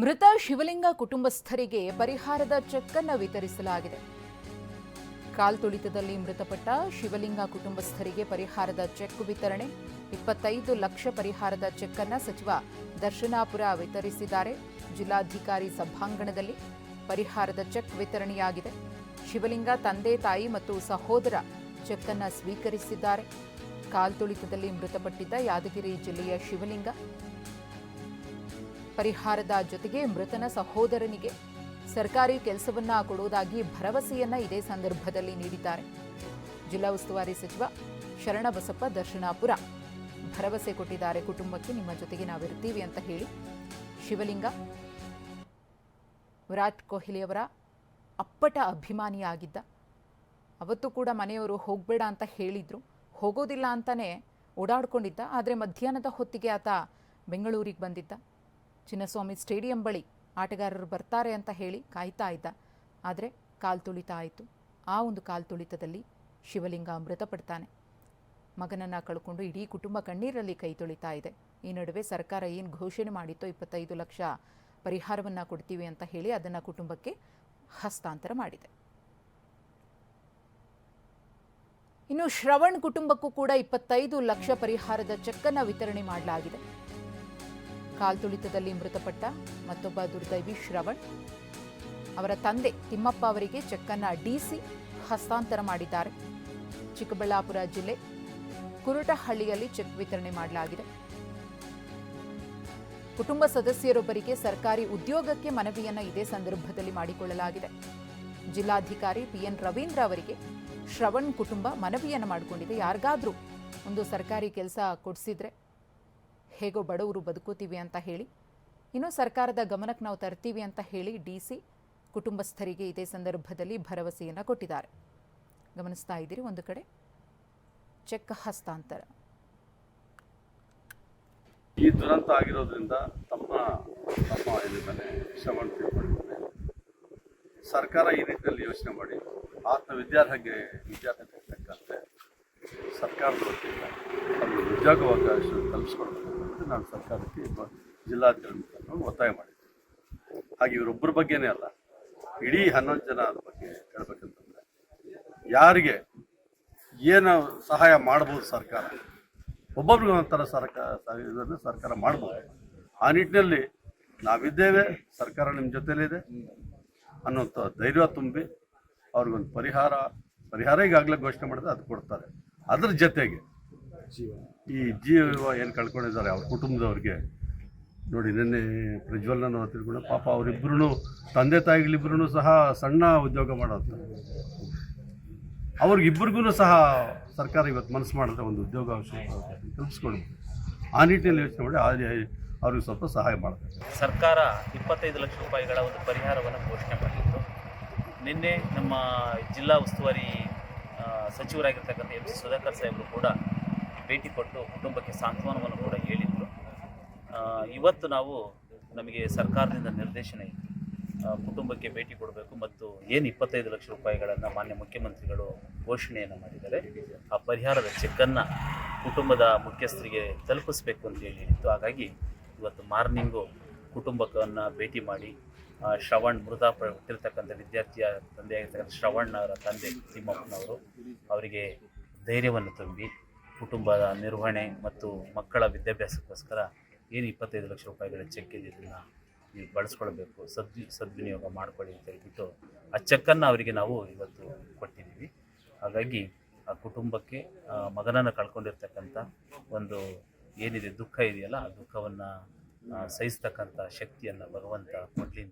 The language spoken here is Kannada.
ಮೃತ ಶಿವಲಿಂಗ ಕುಟುಂಬಸ್ಥರಿಗೆ ಪರಿಹಾರದ ಚೆಕ್ ಅನ್ನು ವಿತರಿಸಲಾಗಿದೆ ಕಾಲ್ತುಳಿತದಲ್ಲಿ ಮೃತಪಟ್ಟ ಶಿವಲಿಂಗ ಕುಟುಂಬಸ್ಥರಿಗೆ ಪರಿಹಾರದ ಚೆಕ್ ವಿತರಣೆ, ಇಪ್ಪತ್ತೈದು ಲಕ್ಷ ಪರಿಹಾರದ ಚೆಕ್ ಅನ್ನ ಸಚಿವ ದರ್ಶನಾಪುರ ವಿತರಿಸಿದ್ದಾರೆ. ಜಿಲ್ಲಾಧಿಕಾರಿ ಸಭಾಂಗಣದಲ್ಲಿ ಪರಿಹಾರದ ಚೆಕ್ ವಿತರಣೆಯಾಗಿದೆ. ಶಿವಲಿಂಗ ತಂದೆ, ತಾಯಿ ಮತ್ತು ಸಹೋದರ ಚೆಕ್ ಅನ್ನ ಸ್ವೀಕರಿಸಿದ್ದಾರೆ ಕಾಲ್ತುಳಿತದಲ್ಲಿ ಮೃತಪಟ್ಟಿದ್ದ ಯಾದಗಿರಿ ಜಿಲ್ಲೆಯ ಶಿವಲಿಂಗ ಪರಿಹಾರದ ಜೊತೆಗೆ ಮೃತನ ಸಹೋದರನಿಗೆ ಸರ್ಕಾರಿ ಕೆಲಸವನ್ನ ಕೊಡುವುದಾಗಿ ಭರವಸೆಯನ್ನ ಇದೇ ಸಂದರ್ಭದಲ್ಲಿ ನೀಡಿದ್ದಾರೆ. ಜಿಲ್ಲಾ ಉಸ್ತುವಾರಿ ಸಚಿವ ಶರಣಬಸಪ್ಪ ದರ್ಶನಾಪುರ ಭರವಸೆ ಕೊಟ್ಟಿದ್ದಾರೆ. ಕುಟುಂಬಕ್ಕೆ ನಿಮ್ಮ ಜೊತೆಗೆ ನಾವಿರ್ತೀವಿ ಅಂತ ಹೇಳಿ ಶಿವಲಿಂಗ, ವಿರಾಟ್ ಕೊಹ್ಲಿಯವರ ಅಪ್ಪಟ ಅಭಿಮಾನಿಯಾಗಿದ್ದ. ಅವತ್ತು ಕೂಡ ಮನೆಯವರು ಹೋಗಬೇಡ ಅಂತ ಹೇಳಿದ್ರು. ಹೋಗೋದಿಲ್ಲ ಅಂತಾನೆ ಓಡಾಡ್ಕೊಂಡಿದ್ದ. ಆದರೆ ಮಧ್ಯಾಹ್ನದ ಹೊತ್ತಿಗೆ ಆತ ಬೆಂಗಳೂರಿಗೆ ಬಂದಿದ್ದ. ಚಿನ್ನಸ್ವಾಮಿ ಸ್ಟೇಡಿಯಂ ಬಳಿ ಆಟಗಾರರು ಬರ್ತಾರೆ ಅಂತ ಹೇಳಿ ಕಾಯ್ತಾ ಇದ್ದ. ಆದರೆ ಕಾಲ್ತುಳಿತ ಆಯಿತು ಆ ಒಂದು ಕಾಲ್ತುಳಿತದಲ್ಲಿ ಶಿವಲಿಂಗ ಮೃತಪಡ್ತಾನೆ ಮಗನನ್ನು ಕಳ್ಕೊಂಡು ಇಡೀ ಕುಟುಂಬ ಕಣ್ಣೀರಲ್ಲಿ ಕೈ ತೊಳಿತಾ ಇದೆ. ಈ ನಡುವೆ ಸರ್ಕಾರ ಏನು ಘೋಷಣೆ ಮಾಡಿತ್ತೋ ಇಪ್ಪತ್ತೈದು ಲಕ್ಷ ಪರಿಹಾರವನ್ನು ಕೊಡ್ತೀವಿ ಅಂತ ಹೇಳಿ ಅದನ್ನು ಕುಟುಂಬಕ್ಕೆ ಹಸ್ತಾಂತರ ಮಾಡಿದೆ. ಇನ್ನು ಶ್ರವಣ್ ಕುಟುಂಬಕ್ಕೂ ಕೂಡ ಇಪ್ಪತ್ತೈದು ಲಕ್ಷ ಪರಿಹಾರದ ಚೆಕ್ಕನ್ನು ವಿತರಣೆ ಮಾಡಲಾಗಿದೆ. ಕಾಲ್ತುಳಿತದಲ್ಲಿ ಮೃತಪಟ್ಟ ಮತ್ತೊಬ್ಬ ದುರ್ದೈವಿ ಶ್ರವಣ್. ಅವರ ತಂದೆ ತಿಮ್ಮಪ್ಪ ಅವರಿಗೆ ಚೆಕ್ಕನ್ನು ಡಿಸಿ ಹಸ್ತಾಂತರ ಮಾಡಿದ್ದಾರೆ. ಚಿಕ್ಕಬಳ್ಳಾಪುರ ಜಿಲ್ಲೆ ಕುರುಟಹಳ್ಳಿಯಲ್ಲಿ ಚೆಕ್ ವಿತರಣೆ ಮಾಡಲಾಗಿದೆ. ಕುಟುಂಬ ಸದಸ್ಯರೊಬ್ಬರಿಗೆ ಸರ್ಕಾರಿ ಉದ್ಯೋಗಕ್ಕೆ ಮನವಿಯನ್ನ ಇದೇ ಸಂದರ್ಭದಲ್ಲಿ ಮಾಡಿಕೊಳ್ಳಲಾಗಿದೆ. ಜಿಲ್ಲಾಧಿಕಾರಿ ಪಿಎನ್ ರವೀಂದ್ರ ಅವರಿಗೆ ಶ್ರವಣ್ ಕುಟುಂಬ ಮನವಿಯನ್ನು ಮಾಡಿಕೊಂಡಿದೆ. ಯಾರಿಗಾದರೂ ಒಂದು ಸರ್ಕಾರಿ ಕೆಲಸ ಕೊಡಿಸಿದ್ರೆ ಹೇಗೋ ಬಡವರು ಬದುಕೋತೀವಿ ಅಂತ ಹೇಳಿ, ಇನ್ನು ಸರ್ಕಾರದ ಗಮನಕ್ಕೆ ನಾವು ತರ್ತೀವಿ ಅಂತ ಹೇಳಿ ಡಿ ಸಿ ಕುಟುಂಬಸ್ಥರಿಗೆ ಇದೇ ಸಂದರ್ಭದಲ್ಲಿ ಭರವಸೆಯನ್ನು ಕೊಟ್ಟಿದ್ದಾರೆ. ಗಮನಿಸ್ತಾ ಇದ್ದೀರಿ ಒಂದು ಕಡೆ. ಚೆಕ್ ಹಸ್ತಾಂತರ. ಈ ದುರಂತ ಆಗಿರೋದ್ರಿಂದ ತಮ್ಮ ತಮ್ಮ ಇದನ್ನೇ ಶ್ರಮಣ ತಿಳ್ಕೊಂಡಿದ್ದಾರೆ ಸರ್ಕಾರ ಈ ರೀತಿಯಲ್ಲಿ ಯೋಚನೆ ಮಾಡಿ ಆತ್ಮ ವಿದ್ಯಾರ್ಹತೆ ವಿದ್ಯಾರ್ಥಿ ತಕ್ಕಂತೆ ಸರ್ಕಾರದ ವತಿಯಿಂದ ಒಂದು ಉದ್ಯೋಗಾವಕಾಶ ಕಲ್ಪಿಸ್ಕೊಡ್ಬೇಕು. ಅಂತ ನಾನು ಸರ್ಕಾರಕ್ಕೆ ಜಿಲ್ಲಾಧಿಕಾರಿ ಒತ್ತಾಯ ಮಾಡಿದ್ದೆ. ಹಾಗೆ ಇವರೊಬ್ಬರ ಬಗ್ಗೆನೇ ಅಲ್ಲ, ಇಡೀ ಹನ್ನೊಂದು ಜನ ಅದ್ರ ಬಗ್ಗೆ ಹೇಳ್ಬೇಕಂತಂದ್ರೆ, ಯಾರಿಗೆ ಏನು ಸಹಾಯ ಮಾಡ್ಬೋದು ಸರ್ಕಾರ? ಒಬ್ಬೊಬ್ರಿಗೆ ಒಂಥರ ಸರ್ಕಾರ ಇದನ್ನು ಸರ್ಕಾರ ಮಾಡ್ಬೋದು. ಆ ನಿಟ್ಟಿನಲ್ಲಿ ನಾವಿದ್ದೇವೆ, ಸರ್ಕಾರ ನಿಮ್ಮ ಜೊತೆಲಿದೆ ಅನ್ನೋಂಥ ಧೈರ್ಯ ತುಂಬಿ ಅವ್ರಿಗೊಂದು ಪರಿಹಾರ ಪರಿಹಾರ ಈಗಾಗಲೇ ಘೋಷಣೆ ಮಾಡಿದ್ರೆ ಅದು ಕೊಡ್ತಾರೆ. ಅದ್ರ ಜೊತೆಗೆ ಈ ಜೀವ ಏನು ಕಳ್ಕೊಂಡಿದ್ದಾರೆ ಅವ್ರ ಕುಟುಂಬದವ್ರಿಗೆ? ನೋಡಿ ನಿನ್ನೆ ಪ್ರಜ್ವಲ್ನ ತಿಳ್ಕೊಂಡು ಪಾಪ ಅವರಿಬ್ಬರೂ ತಂದೆ ತಾಯಿಗಳಿಬ್ರು ಸಹ ಸಣ್ಣ ಉದ್ಯೋಗ ಮಾಡೋದು. ಅವ್ರಿಗಿಬ್ಬರಿಗೂ ಸಹ ಸರ್ಕಾರ ಇವತ್ತು ಮನಸ್ಸು ಮಾಡಿದ್ರೆ ಒಂದು ಉದ್ಯೋಗ ಕಲ್ಪಿಸ್ಕೊಳ್ಬೋದು ಆ ನಿಟ್ಟಿನಲ್ಲಿ ಯೋಚನೆ ಮಾಡಿ ಆ- ಅವ್ರಿಗೆ ಸ್ವಲ್ಪ ಸಹಾಯ ಮಾಡ್ತಾರೆ. ಸರ್ಕಾರ ಇಪ್ಪತ್ತೈದು ಲಕ್ಷ ರೂಪಾಯಿಗಳ ಒಂದು ಪರಿಹಾರವನ್ನು ಘೋಷಣೆ ಮಾಡಿತ್ತು. ನಿನ್ನೆ ನಮ್ಮ ಜಿಲ್ಲಾ ಉಸ್ತುವಾರಿ ಸಚಿವರಾಗಿರ್ತಕ್ಕಂಥ ಎಂ ಸಿ ಸುಧಾಕರ್ ಸಾಹೇಬರು ಕೂಡ ಭೇಟಿ ಕೊಟ್ಟು ಕುಟುಂಬಕ್ಕೆ ಸಾಂತ್ವನವನ್ನು ಕೂಡ ಹೇಳಿದರು. ಇವತ್ತು ನಾವು ನಮಗೆ ಸರ್ಕಾರದಿಂದ ನಿರ್ದೇಶನ ಇತ್ತು. ಕುಟುಂಬಕ್ಕೆ ಭೇಟಿ ಕೊಡಬೇಕು ಮತ್ತು ಏನು ಇಪ್ಪತ್ತೈದು ಲಕ್ಷ ರೂಪಾಯಿಗಳನ್ನು ಮಾನ್ಯ ಮುಖ್ಯಮಂತ್ರಿಗಳು ಘೋಷಣೆಯನ್ನು ಮಾಡಿದ್ದಾರೆ. ಆ ಪರಿಹಾರದ ಚೆಕ್ಕನ್ನು ಕುಟುಂಬದ ಮುಖ್ಯಸ್ಥರಿಗೆ ತಲುಪಿಸ್ಬೇಕು ಅಂತ ಹೇಳಿತ್ತು. ಹಾಗಾಗಿ ಇವತ್ತು ಮಾರ್ನಿಂಗು ಕುಟುಂಬವನ್ನು ಭೇಟಿ ಮಾಡಿ ಶ್ರವಣ್ ಶ್ರವಣ್ ಮೃತಪಟ್ಟಿರ್ತಕ್ಕಂಥ ವಿದ್ಯಾರ್ಥಿಯ ತಂದೆಯಾಗಿರ್ತಕ್ಕಂಥ ಶ್ರವಣ್ ಅವರ ತಂದೆ ತಿಮ್ಮಪ್ಪನವರು ಅವರಿಗೆ ಧೈರ್ಯವನ್ನು ತುಂಬಿ ಕುಟುಂಬದ ನಿರ್ವಹಣೆ ಮತ್ತು ಮಕ್ಕಳ ವಿದ್ಯಾಭ್ಯಾಸಕ್ಕೋಸ್ಕರ ಏನು ಇಪ್ಪತ್ತೈದು ಲಕ್ಷ ರೂಪಾಯಿಗಳ ಚೆಕ್ ಇದೆ ಇದನ್ನು ನೀವು ಬಳಸ್ಕೊಳ್ಬೇಕು, ಸದ್ವಿ, ಸದ್ವಿನಿಯೋಗ ಮಾಡ್ಕೊಳ್ಳಿ ಅಂತ ಹೇಳ್ಬಿಟ್ಟು ಆ ಚೆಕ್ಕನ್ನು ಅವರಿಗೆ ನಾವು ಇವತ್ತು ಕೊಟ್ಟಿದ್ದೀವಿ. ಹಾಗಾಗಿ ಆ ಕುಟುಂಬಕ್ಕೆ ಮಗನನ್ನು ಕಳ್ಕೊಂಡಿರ್ತಕ್ಕಂಥ ಒಂದು ಏನಿದೆ ದುಃಖ ಇದೆಯಲ್ಲ, ಆ ದುಃಖವನ್ನು ಸಹಿಸ್ತಕ್ಕಂಥ ಶಕ್ತಿಯನ್ನು ಭಗವಂತ ಕೊಡಲಿ